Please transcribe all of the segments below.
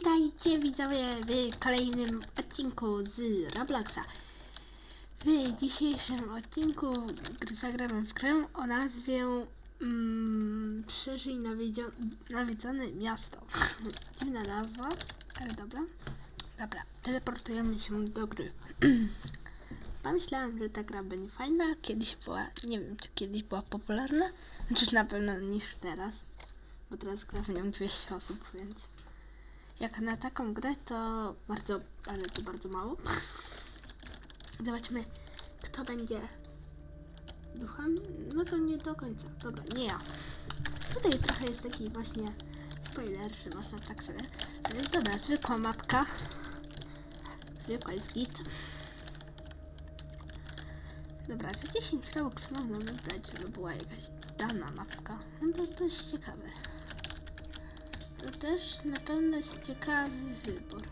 Witajcie widzowie w kolejnym odcinku z Robloxa. W dzisiejszym odcinku gr- zagramy w grę o nazwie mm, Przeżyj nawiedzone miasto. Dziwna nazwa, ale dobra. Dobra, teleportujemy się do gry. Pomyślałam, że ta gra będzie fajna. Kiedyś była, nie wiem czy kiedyś była popularna, czy na pewno niż teraz. Bo teraz gra w nią 200 osób, więc jak na taką grę to bardzo, ale to bardzo mało. Zobaczmy, kto będzie duchem. No to nie do końca. Dobra, nie ja. Tutaj trochę jest taki właśnie spoiler, że można tak sobie. Ale Dobra, zwykła mapka. Zwykła jest git. Dobra, za 10 robux można wybrać, żeby była jakaś dana mapka. No to też ciekawe. To też na pewno jest ciekawy wybór.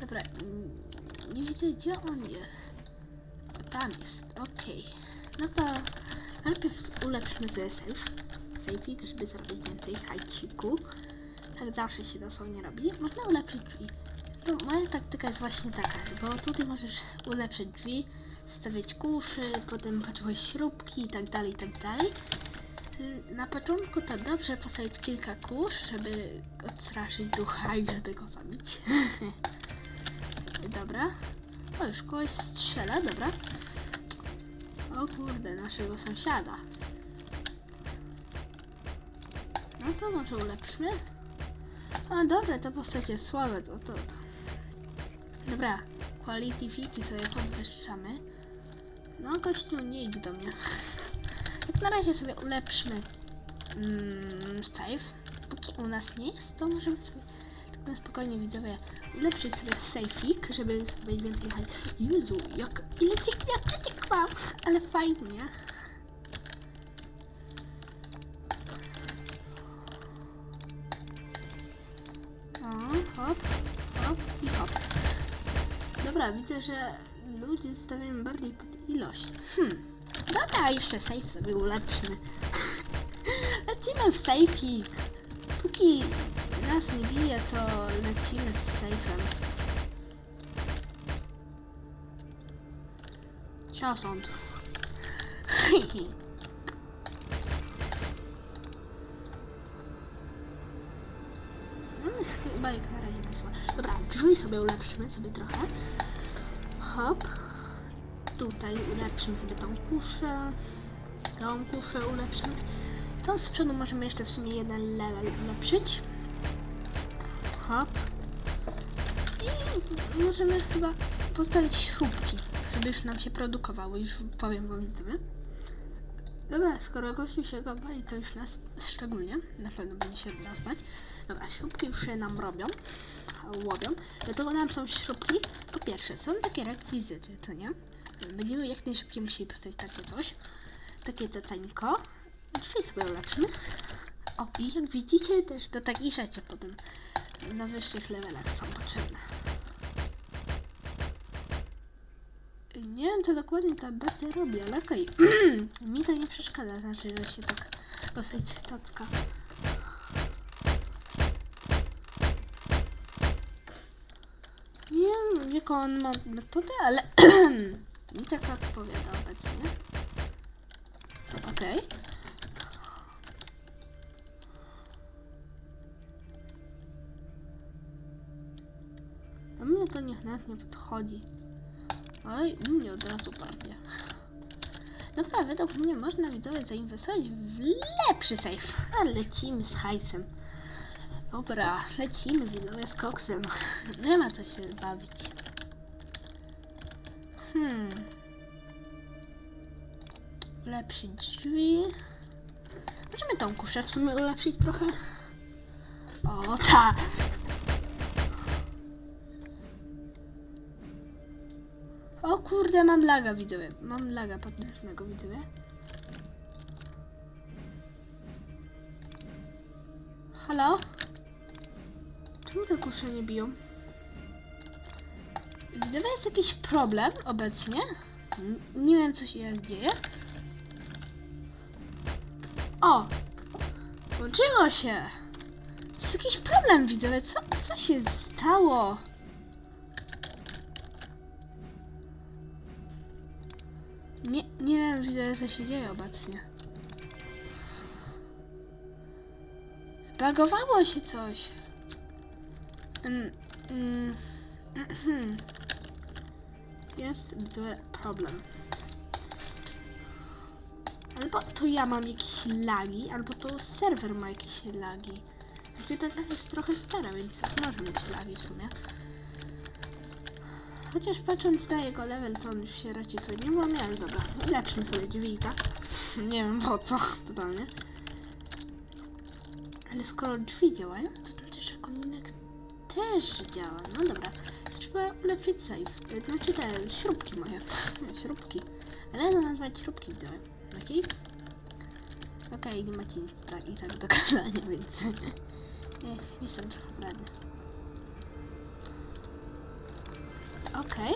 Dobra, mm, nie widzę gdzie on jest. Tam jest, okej. No to najpierw ulepszymy sobie safe. Safeik, żeby zrobić więcej hajciku. Tak zawsze się dosłownie robi. Można ulepszyć drzwi. To moja taktyka jest właśnie taka, bo tutaj możesz ulepszyć drzwi, stawiać kuszy, potem potrzebujesz śrubki i tak dalej, i tak dalej. Na początku to dobrze postawić kilka kurz, żeby odstraszyć ducha i żeby go zabić. dobra. O, już kogoś strzela, dobra. O kurde, naszego sąsiada. No to może ulepszmy. A dobra, to postać jest słabe, to, to, to. Dobra, quality fiki sobie podwyższamy. No gościu, nie idź do mnie. Jak na razie sobie ulepszmy mm, save. Póki u nas nie jest, to możemy sobie tak na spokojnie widzowie ulepszyć sobie safeik, żeby zrobić więcej hajs. Jezu, jak ile tych gwiazdeczek mam, ale fajnie. Hop, hop i hop. Dobra, widzę, że ludzie stawiają bardziej pod ilość. Hmm. Dobra, jeszcze safe sobie ulepszymy. Lecimy w safe'ik. Póki nas nie bije, to lecimy z safe'em. Ciao sąd. Jest chyba jak na razie. Dobra, drzwi sobie ulepszymy sobie trochę. Hop. Tutaj ulepszymy sobie tą kuszę. Tą kuszę ulepszymy. Tą z przodu możemy jeszcze w sumie jeden level ulepszyć. Hop. I możemy chyba postawić śrubki, żeby już nam się produkowało. Już powiem wam widzowie. Dobra, skoro gościu się go boi, to już nas szczególnie, na pewno będzie się nas. Dobra, śrubki już się nam robią, łowią. Dlatego nam są śrubki. Po pierwsze, są takie rekwizyty, co nie? Będziemy jak najszybciej musieli postawić takie coś. Takie cecańko. Drzwi sobie ulepszymy. O, i jak widzicie, też do takich rzeczy potem na wyższych levelach są potrzebne. Nie wiem, co dokładnie ta bestia robi, ale okej. Mi to nie przeszkadza, znaczy, że się tak dosyć cacka. Nie wiem, jaką on ma metodę, ale mi tak odpowiada obecnie. Okej. Do mnie to niech nawet nie podchodzi. Oj, mnie od razu prawie. Dobra, według mnie można widzowie zainwestować w lepszy safe. A lecimy z hajsem. Dobra, lecimy widzowie z koksem. Nie ma co się bawić. Hmm. Ulepszyć drzwi. Możemy tą kuszę w sumie ulepszyć trochę. O, ta. O kurde, mam laga widzowie. Mam laga potężnego widzowie. Halo? Czemu te kusze nie biją? Widzowie jest jakiś problem obecnie. Nie wiem co się dzieje. O! Włączyło się! jest jakiś problem, widzowie. Co, co się stało? Nie, nie wiem, widzowie, co się dzieje obecnie. Zbagowało się coś. Mm, mm, mhm. Jest widzowie problem. Albo to ja mam jakieś lagi, albo to serwer ma jakieś lagi. Znaczy ta gra jest trochę stara, więc może mieć lagi w sumie. Chociaż patrząc na jego level, to on już się raczej tutaj nie łamie, ale dobra. Lepszym sobie drzwi, tak? Nie wiem po co, totalnie. Ale skoro drzwi działają, to znaczy, że kominek też działa. No dobra, trzeba ulepszyć safe. Znaczy te śrubki moje. śrubki. Ale no nazwać śrubki widziałem. Jaki? Okej, nie macie nic tak, i tak do gadania, więc... Nie, jestem trochę wredny. Okej.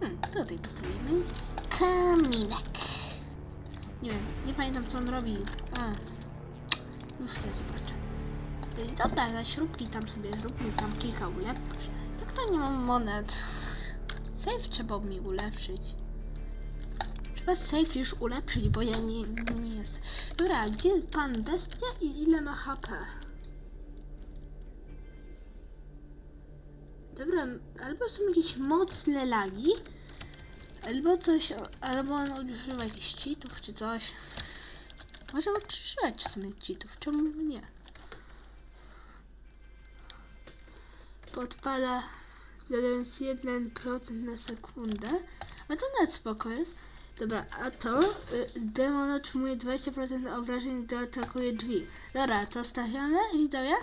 Hmm, tutaj postawimy kaminek. Nie wiem, nie pamiętam co on robi. A, już to zobaczę. Dobra, na śrubki tam sobie zróbmy tam kilka ulepszeń. Jak to nie mam monet? Safe trzeba mi ulepszyć. Trzeba safe już ulepszyć, bo ja nie, nie jestem. Dobra, gdzie pan bestia i ile ma HP? Dobra, albo są jakieś mocne lagi, albo coś, albo on używa jakichś cheatów czy coś. Może używać w sumie cheatów, czemu nie? Podpala zadając 1% na sekundę. A to nawet spoko jest. Dobra, a to y, demon otrzymuje 20% obrażeń, gdy atakuje drzwi. Dobra, to stawiamy i daję.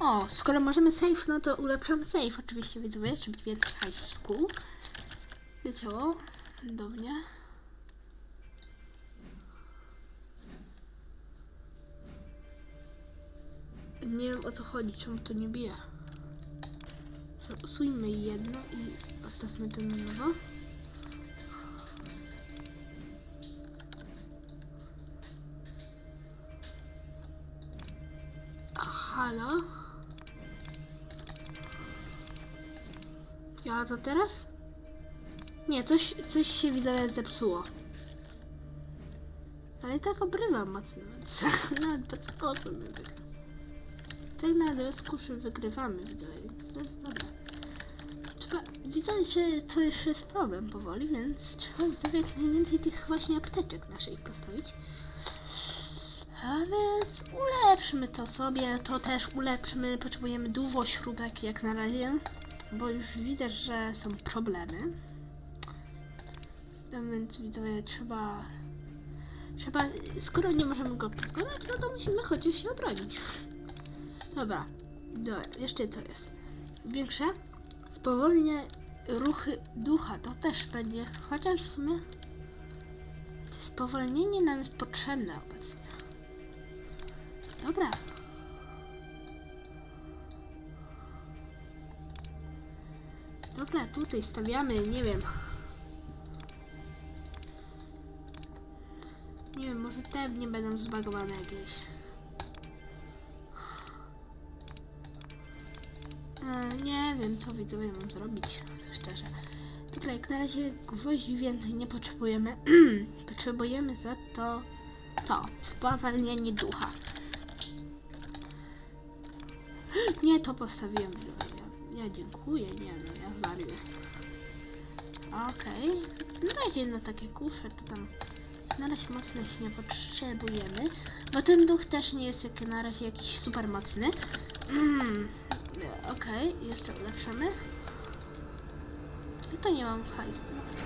O, skoro możemy save, no to ulepszamy save oczywiście, widzowie, żeby więcej hajsku leciało do mnie. Nie wiem o co chodzi, czemu to nie bije. To Usuńmy jedno i postawmy to na nowo. Halo? Działa to teraz? Nie, coś, coś się widzowie zepsuło. Ale i tak obrywam mocno, więc nawet kotu my wygramy. Tak na adres kuszy wygrywamy, widzowie, więc to jest dobre. Trzeba, widzę, że to już jest problem powoli, więc trzeba widzowie jak najwięcej tych właśnie apteczek naszych postawić. A więc ulepszmy to sobie, to też ulepszmy, potrzebujemy dużo śrubek jak na razie, bo już widać, że są problemy. A więc widzowie trzeba, trzeba, skoro nie możemy go pokonać, no to musimy chociaż się obronić. Dobra, dobra, jeszcze co jest? Większe spowolnienie ruchy ducha, to też będzie, chociaż w sumie spowolnienie nam jest potrzebne obecnie. Dobra. Dobra, tutaj stawiamy, nie wiem. Nie wiem, może te nie będą zbagowane jakieś. Nie wiem, co widzowie mam zrobić, szczerze. Dobra, jak na razie gwoździ więcej nie potrzebujemy. potrzebujemy za to to, spowalnianie ducha. Nie, to postawiłem. Ja, ja dziękuję, nie no, ja zwariuję. Okej, na razie na takie kusze to tam na razie mocno się nie potrzebujemy, bo ten duch też nie jest jak na razie jakiś super mocny. Mm, Okej, jeszcze ulepszamy. I to nie mam hajs.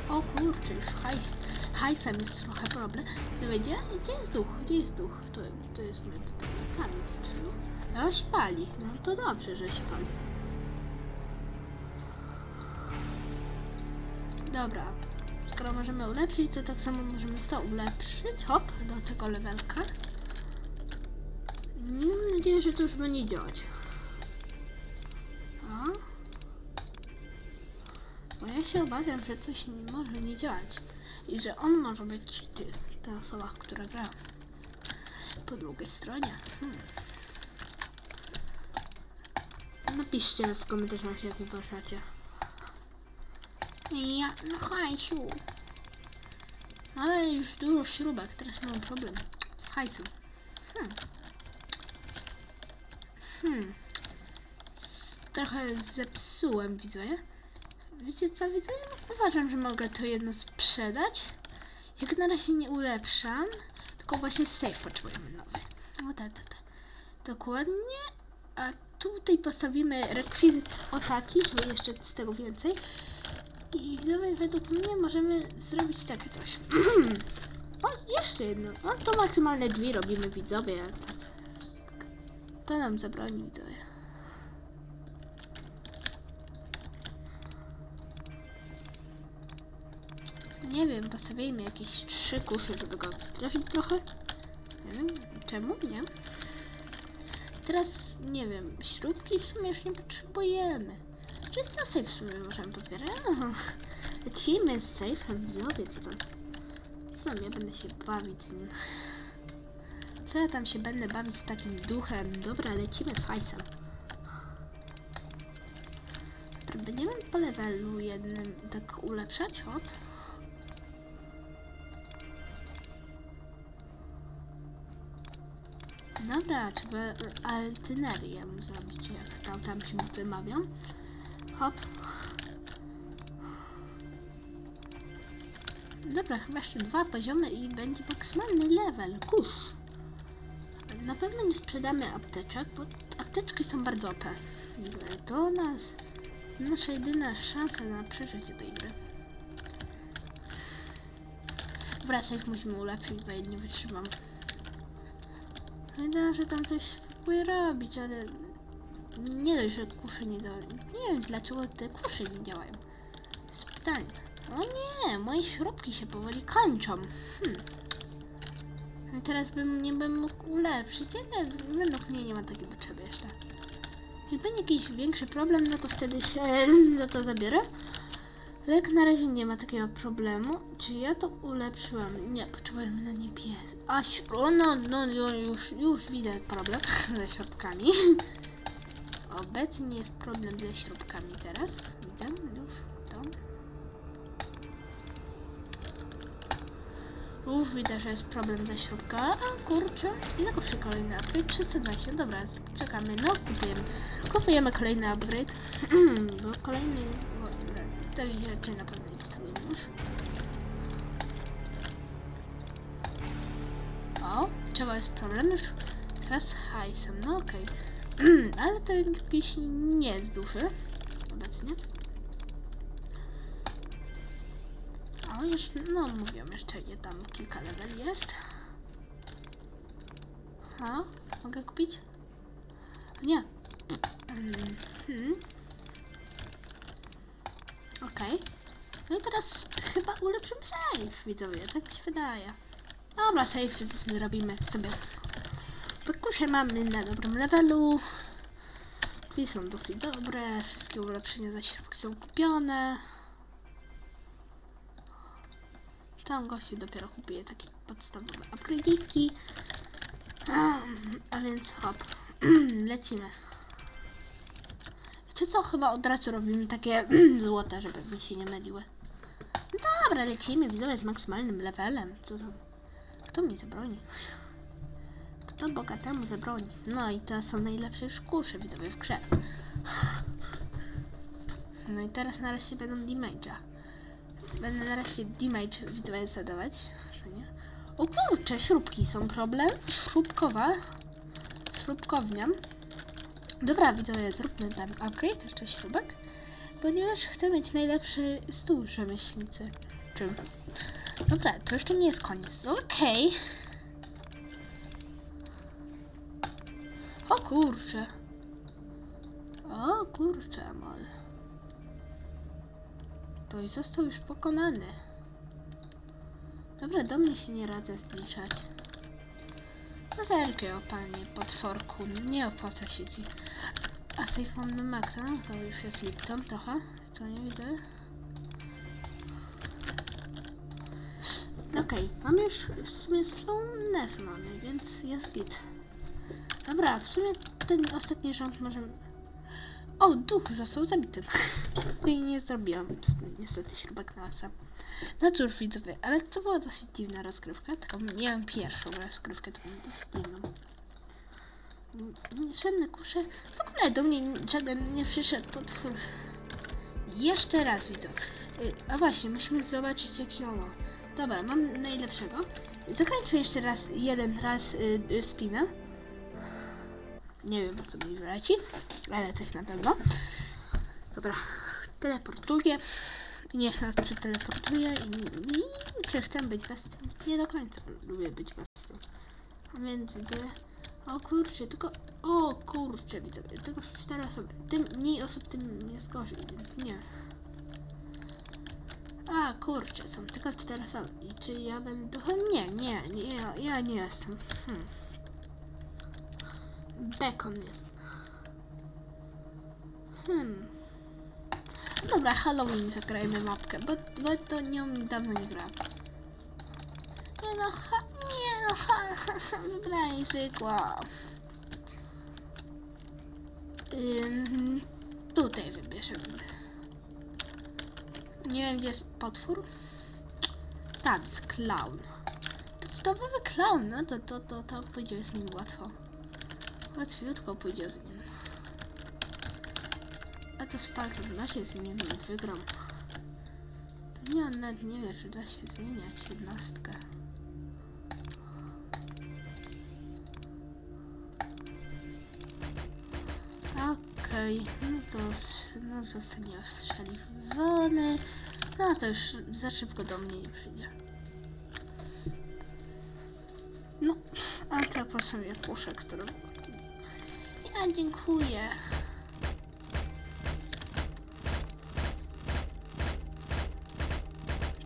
No, o kurczę, już hajs. Hajsem jest trochę problem. To? Gdzie jest duch? Gdzie jest duch? To, to jest moje pytanie. Tam jest duch. A on się pali. No to dobrze, że się pali. Dobra. Skoro możemy ulepszyć, to tak samo możemy to ulepszyć. Hop, do tego levelka. Mam nadzieję, że to już będzie działać. Bo ja się obawiam, że coś może nie działać. I że on może być cheaty. ta osoba, która gra po drugiej stronie. Hmm. Napiszcie w komentarzach, jak uważacie. Ja, no hajsiu. Ale już dużo śrubek, teraz mam problem z hajsem. Hmm. Hmm. Trochę zepsułem, widzowie. Wiecie co, widzowie? No, Uważam, że mogę to jedno sprzedać. Jak na razie nie ulepszam, tylko właśnie safe potrzebujemy nowy. O tak, tak, tak. Dokładnie. A tutaj postawimy rekwizyt o taki, żeby jeszcze z tego więcej. I widzowie, według mnie możemy zrobić takie coś. o, jeszcze jedno. No to maksymalne drzwi robimy widzowie. To nam zabroni widzowie. Nie wiem, postawimy jakieś trzy kusze, żeby go odstraszyć trochę. Nie wiem, czemu, nie? Teraz, nie wiem, śrubki w sumie już nie potrzebujemy. Czy na safe w sumie możemy pozbierać? No, lecimy z safe'em, widzowie, co tam? Co tam, ja będę się bawić z nim. Co ja tam się będę bawić z takim duchem? Dobra, lecimy z hajsem. Będziemy po levelu jednym tak ulepszać, hop. Dobra, trzeba altynerię mu zrobić, jak tam, tam się wymawia. Hop. Dobra, chyba jeszcze dwa poziomy i będzie maksymalny level. Kurz. Na pewno nie sprzedamy apteczek, bo apteczki są bardzo OP. To nas nasza jedyna szansa na przeżycie tej gry. Safe musimy ulepszyć, bo ja nie wytrzymam. Pamiętam, że tam coś próbuję robić, ale nie dość, że kusze nie działają. Nie wiem, dlaczego te kusze nie działają. To jest pytanie. O nie, moje śrubki się powoli kończą. Hmm. Teraz bym nie bym mógł ulepszyć, ale według mnie nie ma takiej potrzeby jeszcze. Jak będzie jakiś większy problem, no to wtedy się za to zabiorę. Ale jak na razie nie ma takiego problemu. Czy ja to ulepszyłam? Nie, potrzebujemy na niebie. A, o, no, no, no, już, już widzę problem ze śrubkami. Obecnie jest problem ze śrubkami teraz. Widzę już to. Już widzę, że jest problem ze śrubką. A kurczę, ile kosztuje kolejny upgrade? 320, dobra, czekamy, no kupujemy. Kupujemy kolejny upgrade. Bo kolejny, tej rzeczy na pewno nie postawimy już. O, czego jest problem już? Teraz z hajsem, no okej. Ale to jakiś nie jest duży obecnie. O, już, no mówią jeszcze, je tam kilka level jest. A, mogę kupić? Nie. Mhm. Okej. No i teraz chyba ulepszymy save, widzowie, tak mi się wydaje. Dobra, save zrobimy sobie. Pokuszę mamy na dobrym levelu. Drzwi są dosyć dobre, wszystkie ulepszenia za są kupione. Tam gościu dopiero kupuje takie podstawowe upgrade'iki. A, a więc hop, lecimy. Wiecie co, chyba od razu robimy takie złote, żeby mi się nie myliły. Dobra, lecimy, widzowie, z maksymalnym levelem. Co? Kto mi zabroni? Kto bogatemu zabroni? No i to są najlepsze już kusze, widzowie, w grze. No i teraz nareszcie będą damage'a. Będę nareszcie damage widzowie zadawać. O kurczę, śrubki są problem. Śrubkowa. Śrubkownia. Dobra, widzowie, zróbmy ten upgrade, jeszcze śrubek. Ponieważ chcę mieć najlepszy stół rzemieślnicy. Czym? Dobra, to jeszcze nie jest koniec. Okej. O kurczę. O kurczę, amal. To i został już pokonany. Dobra, do mnie się nie radzę zbliżać. No zerkę o panie potworku, nie opłaca się ci. A safe mam na maksa, no to już jest Lipton trochę, co nie widzę. Okej, Okej, mamy już w sumie slowness mamy, więc jest git. Dobra, w sumie ten ostatni rząd możemy... O, duch został zabity. No i nie zrobiłam niestety śrubek na asa. No cóż, widzowie, ale to była dosyć dziwna rozgrywka. Taką miałem pierwszą rozgrywkę, taką dosyć dziwną. Mm, Żadne kusze. W ogóle do mnie żaden nie przyszedł potwór. Jeszcze raz widzę. Y, A właśnie, musimy zobaczyć jaki on ma. Dobra, mam najlepszego. Zakręćmy jeszcze raz, jeden raz y, y, spinę. Nie wiem, co mi wyleci, ale coś na pewno. Dobra, teleportuję. Niech nas przeteleportuje i, i czy chcę być bestią? Nie do końca lubię być bestią. A więc widzę... O kurczę, tylko... O kurczę, widzę, tylko cztery osoby. Tym mniej osób, tym jest gorzej, więc nie. A kurczę, są tylko cztery osoby. I czy ja będę duchem? Nie, nie, nie, ja, ja nie jestem. Hmm. Bekon jest. Hmm. Dobra, Halloween zagrajmy mapkę, bo, bo to nią dawno nie grałam. Nie no, ha, nie no, ha, ha, ha zwykła. Ym, tutaj wybierzemy. Nie wiem, gdzie jest potwór. Tam jest clown. Podstawowy clown, no to, to, to, to pójdzie z nim łatwo. Łatwiutko pójdzie z nim. A to z palcem da się z nim wygram. Pewnie on nawet nie wie, że da się zmieniać jednostkę. Okej, no to no zostanie ostrzeliwany. No to już za szybko do mnie nie przyjdzie. No, a to po sobie puszę, którą... Ja dziękuję.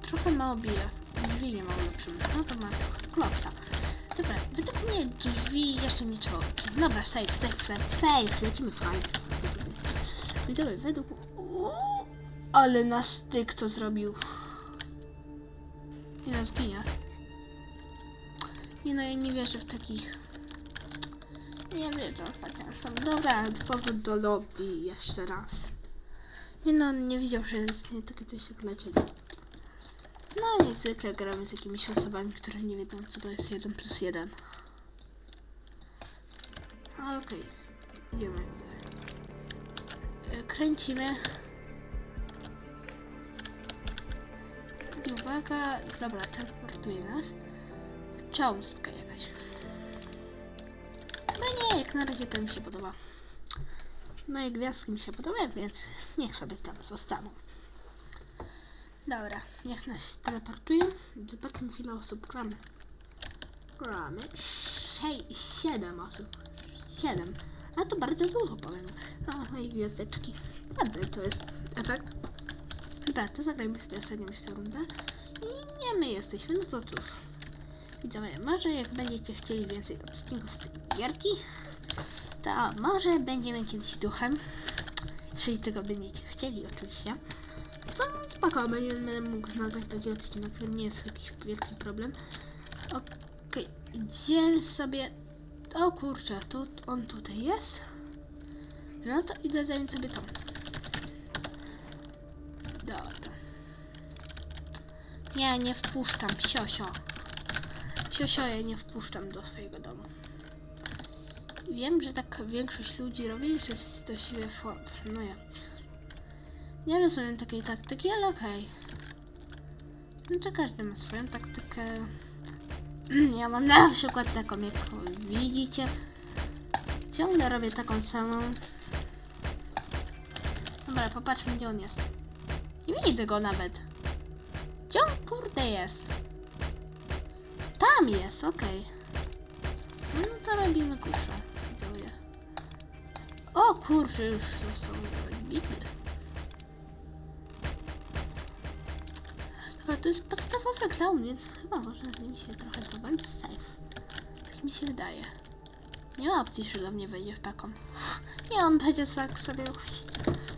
Trochę mało bije. Drzwi nie mało lepszymy. No to ma klopsa. Dobra, według mnie drzwi jeszcze nie trzeba. Dobra, safe, safe, safe, safe. Lecimy w hajs. Widzowie, według... Ale na styk to zrobił. Nie no, zginie. Nie no, ja nie wierzę w takich... Nie wierzę w takie osoby. Dobra, powrót do lobby jeszcze raz. Nie no, nie widział, że istnieje takie coś jak leczenie. No, jak zwykle gramy z jakimiś osobami, które nie wiedzą, co to jest 1 plus 1. Okej, idziemy. E, Kręcimy. I uwaga, dobra, teleportuje nas. Cząstka jakaś. No nie, jak na razie to mi się podoba. Moje gwiazdki mi się podobają, więc niech sobie tam zostaną. Dobra, niech nas teleportują. Zobaczmy ile osób gramy. Gramy. Szej, siedem osób. Siedem. A to bardzo dużo powiem. O, moje gwiazdeczki. Ładny to jest efekt. Dobra, to zagrajmy sobie ostatnią jeszcze rundę. I nie my jesteśmy, no to cóż. Widzowie, może jak będziecie chcieli więcej odcinków z tej gierki, to może będziemy kiedyś duchem. Jeżeli tego będziecie chcieli, oczywiście. Co spoko, będę mógł nagrać taki odcinek, który nie jest jakiś wielki problem. Okej, idziemy sobie... O kurczę, tu, on tutaj jest? No to idę zająć sobie tą. Dobra. Nie, nie wpuszczam, siosio. Siosio, ja nie wpuszczam do swojego domu. Wiem, że tak większość ludzi robi, że jest do siebie ja. Nie rozumiem takiej taktyki, ale okej. No to każdy ma swoją taktykę. Ja mam na przykład taką, jak widzicie. Ciągle robię taką samą. Dobra, popatrzmy gdzie on jest. Nie widzę go nawet. Gdzie on kurde jest? Tam jest, okej. No to robimy. Widzowie. O kurczę, już został bity. Ale to jest podstawowy clown, więc chyba można z nim się trochę pobawić safe. Tak mi się wydaje. Nie ma opcji, że do mnie wejdzie w beką. Nie, on będzie tak sobie.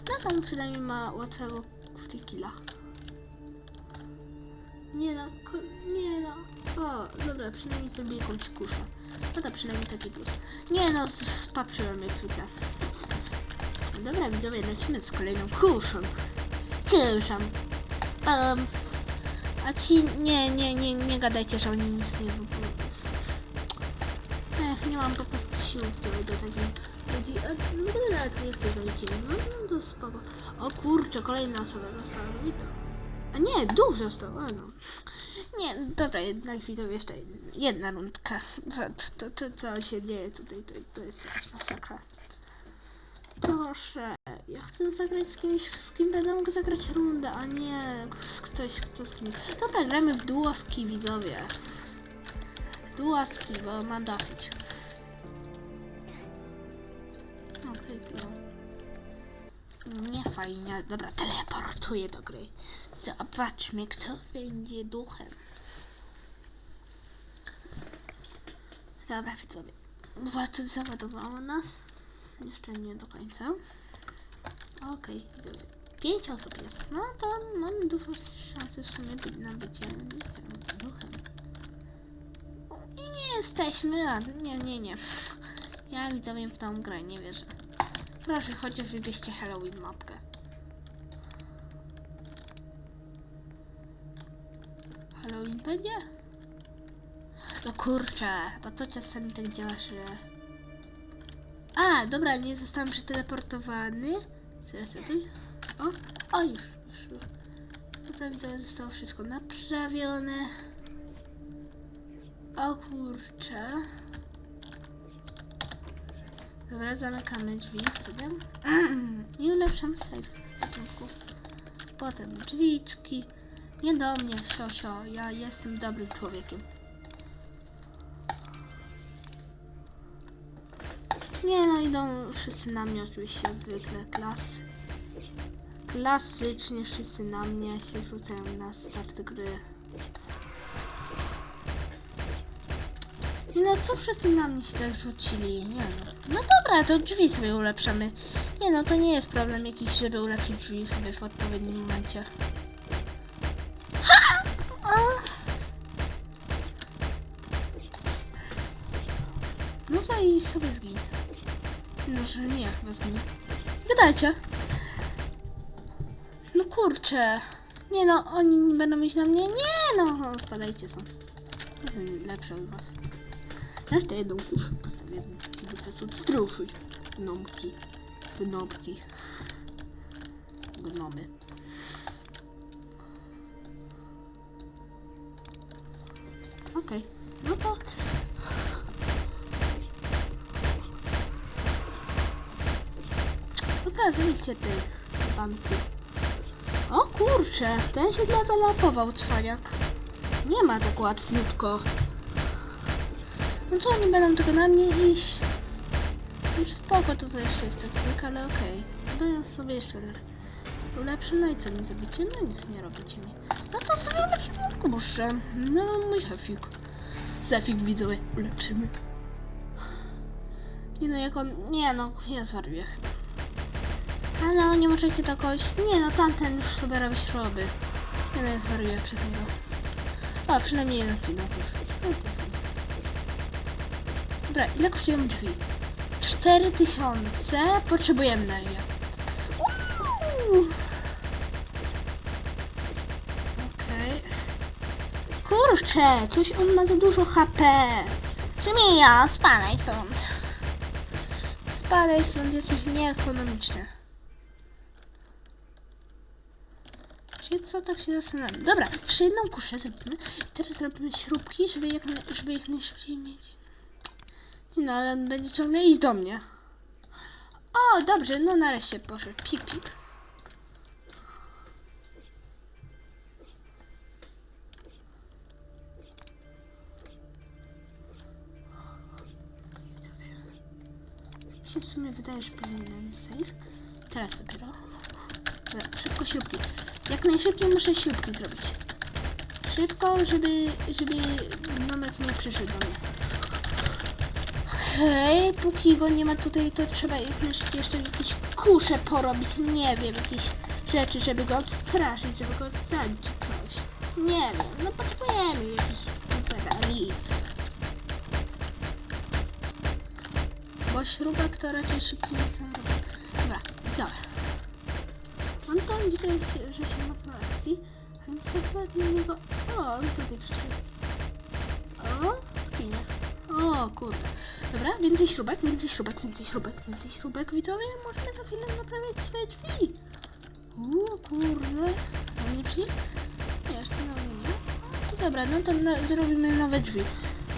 No tam przynajmniej ma łatwego free killa. Nie no, nie no. O, dobra, przynajmniej sobie jakąś kuszę. No to przynajmniej taki plus. Nie no, paprzyłem jak zwykle. Dobra, widzowie, lecimy z kolejną kuszą. Kuszą. Um, a ci, nie, nie, nie, nie gadajcie, że oni nic nie. Ech, nie mam po prostu sił wtedy do takich ludzi. A ogóle nawet nie chcę zajść. No, no to spoko. O kurczę, kolejna osoba została wybita. A nie, duch został, a no. Nie, dobra, jednak widzowie jeszcze jedna rundka. To, to, to co się dzieje tutaj, to, to jest jakaś masakra. Proszę, ja chcę zagrać z kimś, z kim będę mógł zagrać rundę, a nie ktoś, kto z kim. Dobra, gramy w duoski, widzowie. Duoski, bo mam dosyć. No, to jest chwilą. Nie fajnie. Dobra, teleportuję do gry. Zobaczmy, kto będzie duchem. Dobra, widzowie. Właśnie załadowało nas. Jeszcze nie do końca. Okej, widzowie. Pięć osób jest. No to mamy dużo szansy w sumie na bycie duchem. I nie jesteśmy, nie, nie, nie. Ja widzowie w tą grę nie wierzę. Proszę, chociaż wybierzcie Halloween mapkę. Halloween będzie? No kurczę, bo to czasami tak działa, że... A, dobra, nie zostałem przeteleportowany. Zresetuj. O, o już, już, zostało wszystko naprawione. O kurczę. Dobra, zamykamy drzwi sobie. I ulepszamy safe. Potem drzwiczki. Nie do mnie, siosio. Ja jestem dobrym człowiekiem. Nie no, idą wszyscy na mnie oczywiście jak zwykle. Klas. Klasycznie wszyscy na mnie się rzucają na start gry. No co wszyscy na mnie się tak rzucili? Nie no. No dobra, to drzwi sobie ulepszamy. Nie no, to nie jest problem jakiś, żeby ulepszyć drzwi sobie w odpowiednim momencie. I sobie zgiń. No, że nie, chyba zgiń. Gadajcie. No kurczę. Nie no, oni nie będą mieć na mnie. Nie no, spadajcie są. Jestem lepszy od was. Jeszcze jedną kuszę postawię, żeby was odstruszyć. Gnomki. Gnomki. Gnomy. O kurczę, ten się levelapował cwaniak. Nie ma tak łatwiutko. No co, oni będą tylko na mnie iść? No Już spoko, to jeszcze jest taktyka, ale okej. No okay. Daję sobie jeszcze lepszy, no i co mi zrobicie? No nic nie robicie mi. No to sobie ulepszymy kubusze. No, mój zafik. Zafik widzowie, ulepszymy. Nie no, jak on... Nie no, ja zwarbię chyba. Ale nie możecie to kogoś... Nie no, tamten już sobie robi śruby. Nie no, ja zwariuję przez niego. O, przynajmniej jeden. No fajnie. Dobra, ile kosztują drzwi? 4000. Potrzebujemy na. Uuu. Okej. Kurczę, coś on ma za dużo HP. Przemija, spadaj stąd. Spadaj stąd, jesteś nieekonomiczny. Wiecie co, tak się zastanawiam. Dobra, jeszcze jedną kuszę zrobimy. Teraz zrobimy śrubki, żeby, jak, żeby jak najszybciej mieć. Nie no, ale on będzie ciągle iść do mnie. O, dobrze, no nareszcie poszedł. Pik, pik. Się w sumie wydaje, że powinienem save. Teraz dopiero. Dobra, szybko śrubki. Jak najszybciej muszę śrubki zrobić. Szybko, żeby, żeby gnomek nie przyszedł do mnie. Okej, póki go nie ma tutaj, to trzeba jeszcze jakieś kusze porobić, nie wiem, jakieś rzeczy, żeby go odstraszyć, żeby go zabić czy coś. Nie wiem, no potrzebujemy jakiś superali. Bo śrubek to raczej szybko nie są. Dobra, widzowie. On tam widzę, się- że się mocno a więc tak ładnie na niego... O, on tutaj przyszedł. O, skinie. O, kurde. Dobra, więcej śrubek, więcej śrubek, więcej śrubek, więcej śrubek. Widzowie, możemy za chwilę naprawiać swoje drzwi. O, kurde. A nie? Nie, jeszcze nawet nie. No dobra, no to na, zrobimy nowe drzwi.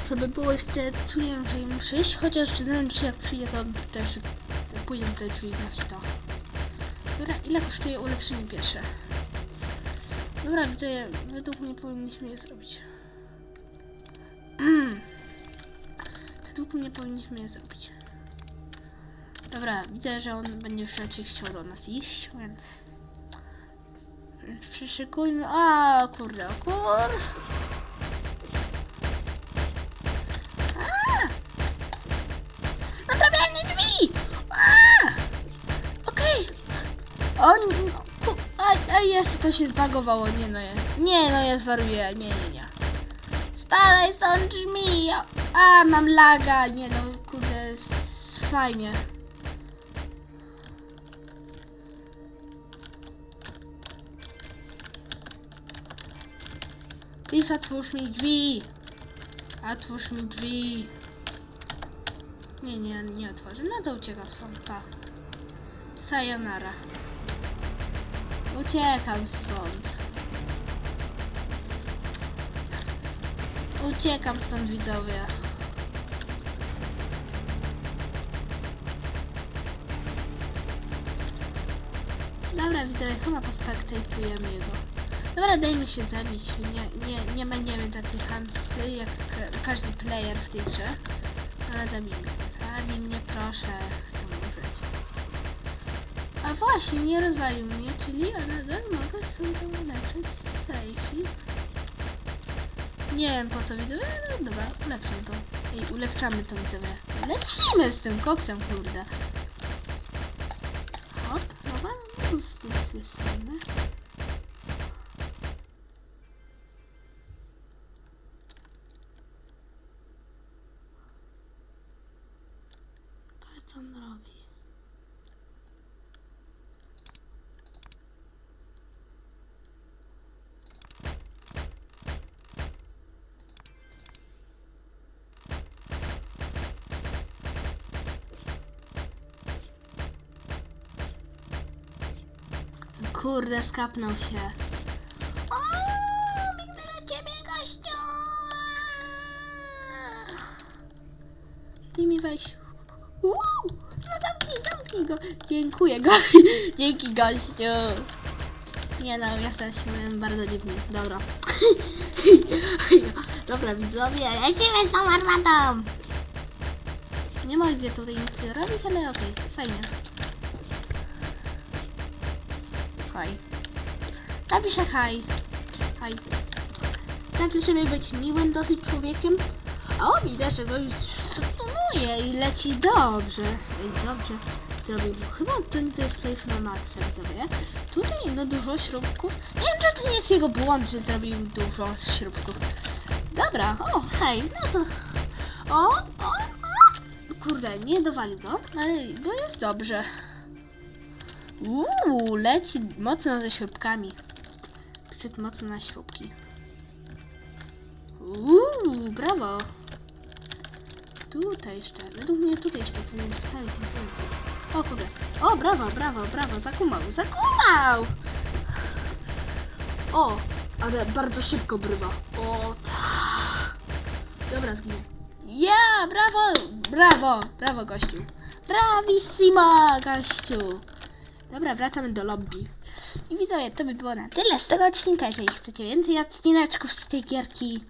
Żeby było jeszcze, czuję, że im przyjść, chociaż ten drzwi jak przyjdzie, to też do te drzwi na hita. Dobra, ile kosztuje ulepszenie pierwsze? Dobra, gdzie według mnie powinniśmy je zrobić. Mm. Według mnie powinniśmy je zrobić. Dobra, widzę, że on będzie już raczej chciał do nas iść, więc... Przyszykujmy... A kurde, o kur... jeszcze to się zbagowało, nie no jest. Nie no, ja zwaruję, nie, nie, nie. Spadaj stąd drzwi! A, mam laga, nie no, kurde, s- fajnie. Lis, otwórz mi drzwi! Otwórz mi drzwi! Nie, nie, nie otworzę. No to uciekam stąd, pa. Sayonara. Uciekam stąd. Uciekam stąd, widzowie. Dobra, widzowie, chyba pospektajtujemy jego. Dobra, dajmy się zabić. Nie, nie, nie będziemy tacy chamscy jak ka- każdy player w tej grze. Ale zabij mnie. Zabij mnie, proszę. Właśnie, nie rozwalił mnie, czyli nadal mogę sobie to ulepszyć sejfik. Nie wiem po co widzowie, ale dobra, ulepszam to. Ej, ulepszamy to widzowie. Lecimy z tym koksem, kurde. Hop, dobra, no tu stosujemy. To Kurde, skapnął się. O, biegnę do ciebie, gościu! Ty mi weź. Uuu, no zamknij, zamknij go. Dziękuję, go. Dzięki, gościu. Nie no, jesteśmy bardzo dziwni. Dobra. Dobra, widzowie, lecimy z tą armatą. Nie mogę tutaj nic robić, ale okej, fajnie. Napiszę haj. Haj. Tak, żeby być miłym dosyć człowiekiem. O, widzę, że go już stunuje i leci dobrze. Ej, dobrze zrobił. Chyba ten to jest safe na maksa, widzowie. Tutaj no dużo śrubków. Nie wiem, czy to nie jest jego błąd, że zrobił dużo śrubków. Dobra, o, hej, no to... O, o, o. Kurde, nie dowalił go, ale bo jest dobrze. Uuu, leci mocno ze śrubkami. Przyszedł mocno na śrubki. Uuu, brawo. Tutaj jeszcze, według mnie tutaj jeszcze powinien wstawić więcej. O kurde. O, brawo, brawo, brawo, zakumał, zakumał! O, ale bardzo szybko brywa. O, tak. Dobra, zginie. Ja, brawo, brawo, brawo, gościu. Bravissimo, gościu. Dobra, wracamy do lobby. I widzowie, to by było na tyle z tego odcinka. Jeżeli chcecie więcej odcineczków z tej gierki,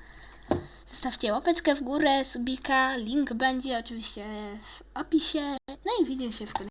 zostawcie łapeczkę w górę, subika, link będzie oczywiście w opisie. No i widzimy się w kolejnym.